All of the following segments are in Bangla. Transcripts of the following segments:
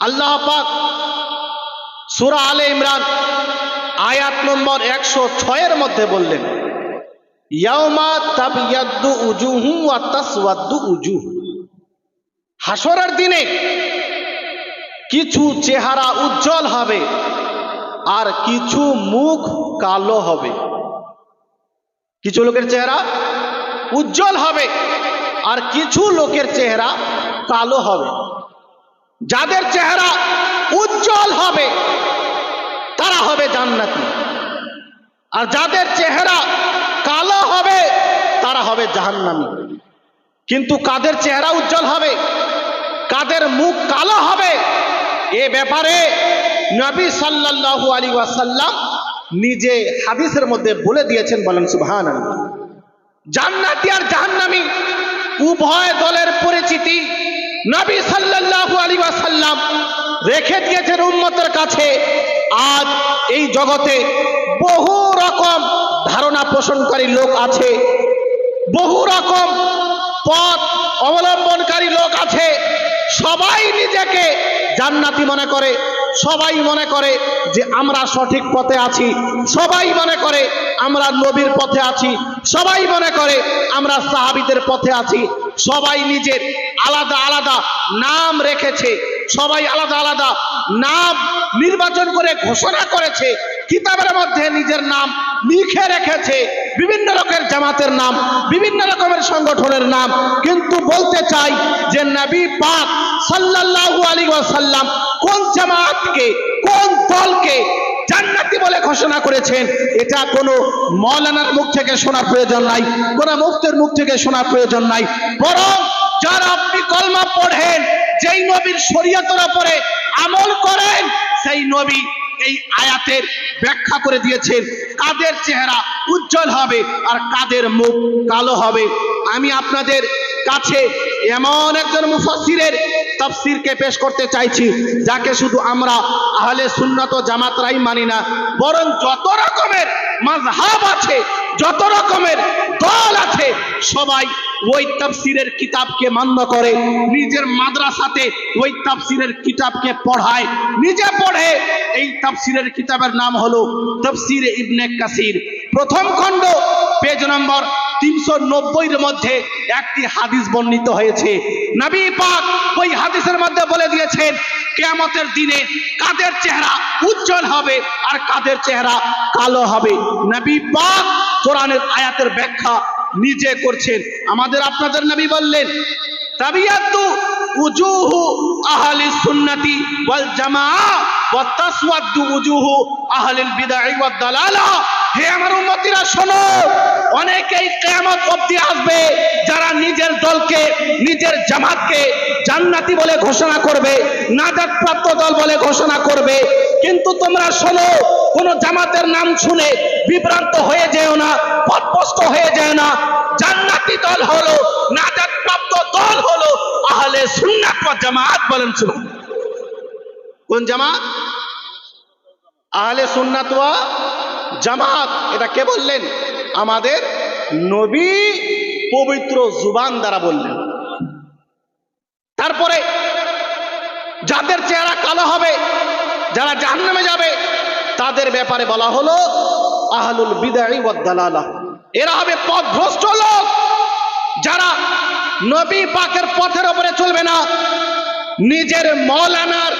আল্লাহ পাক সুরা আলে ইমরান আয়াত নম্বর একশো ছয়ের মধ্যে বললেন, ইয়াউমা উজুহ। হাসরের দিনে কিছু চেহারা উজ্জ্বল হবে আর কিছু মুখ কালো হবে। কিছু লোকের চেহারা উজ্জ্বল হবে আর কিছু লোকের চেহারা কালো হবে। যাদের চেহারা উজ্জ্বল হবে, তারা হবে জান্নাতি। আর যাদের চেহারা কালো হবে, তারা হবে জাহান্নামি। কিন্তু কাদের চেহারা উজ্জ্বল হবে, কাদের মুখ কালো হবে, এ ব্যাপারে নবী সাল্লাল্লাহু আলী ওয়াসাল্লাম নিজে হাদিসের মধ্যে বলে দিয়েছেন, বলেন সুবহান জান্নাতি আর জাহান্নামী উভয় দলের পরিচিতি নবী সাল্লাল্লাহু আলী ওয়াসাল্লাম রেখে দিয়েছেন উম্মতের কাছে। আজ এই জগতে বহু রকম ধারণা পোষণকারী লোক আছে। বহু রকম পথ অবলম্বনকারী লোক আছে। সবাই নিজেকে জান্নাতি মনে করে, সবাই মনে করে যে আমরা সঠিক পথে আছি। সবাই মনে করে আমরা নবীর পথে আছি। সবাই মনে করে আমরা সাহাবিদের পথে আছি। সবাই নিজের আলাদা আলাদা নাম রেখেছে। সবাই আলাদা আলাদা নাম নির্বাচন করে ঘোষণা করেছে। কিতাবের মধ্যে নিজের নাম লিখে রেখেছে। বিভিন্ন রকমের জামাতের নাম, বিভিন্ন রকমের সংগঠনের নাম। কিন্তু বলতে চাই যে নবী পাক সাল্লাল্লাহু আলাইহি ওয়াসাল্লাম কোন জামাতকে, কোন দলকে জান্নাতি বলে ঘোষণা করেছেন, এটা কোনো মৌলানার মুখ থেকে শোনার প্রয়োজন নাই, কোনো মুফতের মুখ থেকে শোনার প্রয়োজন নাই। বরং যারা আপনি কলমা পড়েন, যেই নবীর শরীয়তের উপরে আমল করেন, সেই নবী এই আয়াতের ব্যাখ্যা করে দিয়েছেন, কাদের চেহারা উজ্জ্বল হবে আর কাদের মুখ কালো হবে। আমি আপনাদের কাছে এমন একজন মুফাসসিরের তাফসীরকে পেশ করতে চাইছি, যাকে শুধু আমরা আহলে সুন্নাত জামাতরাই মানি না, বরং যত রকমের মাযহাব আছে, যত রকমের সবাই ওই তাফসীরের কিতাবকে মান্য করে, নিজের মাদ্রাসাতে ওই তাফসীরের কিতাবকে পড়ায়। নিজে পড়ে, এই তাফসীরের কিতাবের নাম হলো তাফসীর ইবনে কাসির। প্রথম খণ্ড, পেজ নম্বর তিনশো নব্বইয়ের মধ্যে একটি হাদিস বর্ণিত হয়েছে। নবী পাক ওই হাদিসের মধ্যে বলে দিয়েছেন, কেয়ামতের দিনে কাদের চেহারা উজ্জ্বল হবে আর কাদের চেহারা কালো হবে? নবী পাক কোরআনের আয়াতের ব্যাখ্যা নিজে করছেন। আমাদের আপনাদের নবী বললেন উজুহু সুন্নতি উজুহু হে আমার শোনো, অনেকেই আসবে যারা নিজের দলকে, নিজের জামাতকে জান্নাতি বলে ঘোষণা করবে নাজাত প্রাপ্ত দল বলে ঘোষণা করবে। কিন্তু তোমরা শোনো, কোন জামাতের নাম শুনে বিভ্রান্ত হয়ে যেও না পথভ্রষ্ট হয়ে যেও না। জান্নাতি দল হলো নাজাত প্রাপ্ত দল হলো আহলে সুন্নাত ওয়াল জামাত বলেন শুনুন। কোন জামাত? আহলে সুন্নাত ওয়া জামাত, এটা কে বললেন? আমাদের নবী পবিত্র জুবান দ্বারা বললেন। তারপরে যাদের চেহারা কালো হবে যারা জাহান্নামে যাবে, তাদের ব্যাপারে বলা হলো, আহলুল বিদায়ী ওয়াদ্দালালা এরা হবে পথভ্রষ্ট লোক। যারা নবী পাকের পথের ওপরে চলবে না, নিজের মৌলানার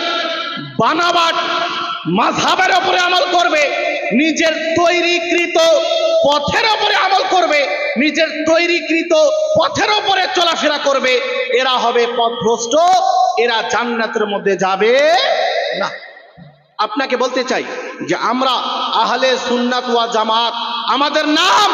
বানাবাট মাঝহাবের ওপরে আমল করবে, নিজের তৈরিকৃত পথের ওপরে আমল করবে, নিজের তৈরিকৃত পথের ওপরে চলাফেরা করবে। এরা হবে পথভ্রষ্ট, এরা জান্নাতের মধ্যে যাবে না। আপনাকে বলতে চাই যে আমরা আহলে সুন্নাত ওয়া জামাত, আমাদের নাম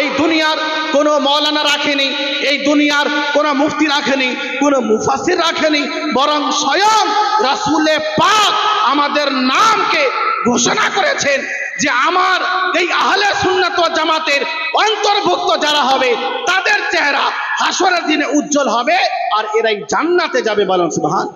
এই দুনিয়ার কোনো মৌলানা রাখেনি, এই দুনিয়ার কোনো মুফতি রাখেনি, কোনো মুফাসির রাখেনি, বরং স্বয়ং রাসূলে পাক আমাদের নামকে ঘোষণা করেছেন যে আমার এই আহলে সুন্নাত ওয়া জামাতের অন্তর্ভুক্ত যারা হবে, তাদের চেহারা হাসরের দিনে উজ্জ্বল হবে আর এরাই জান্নাতে যাবে বলেন সুবহান।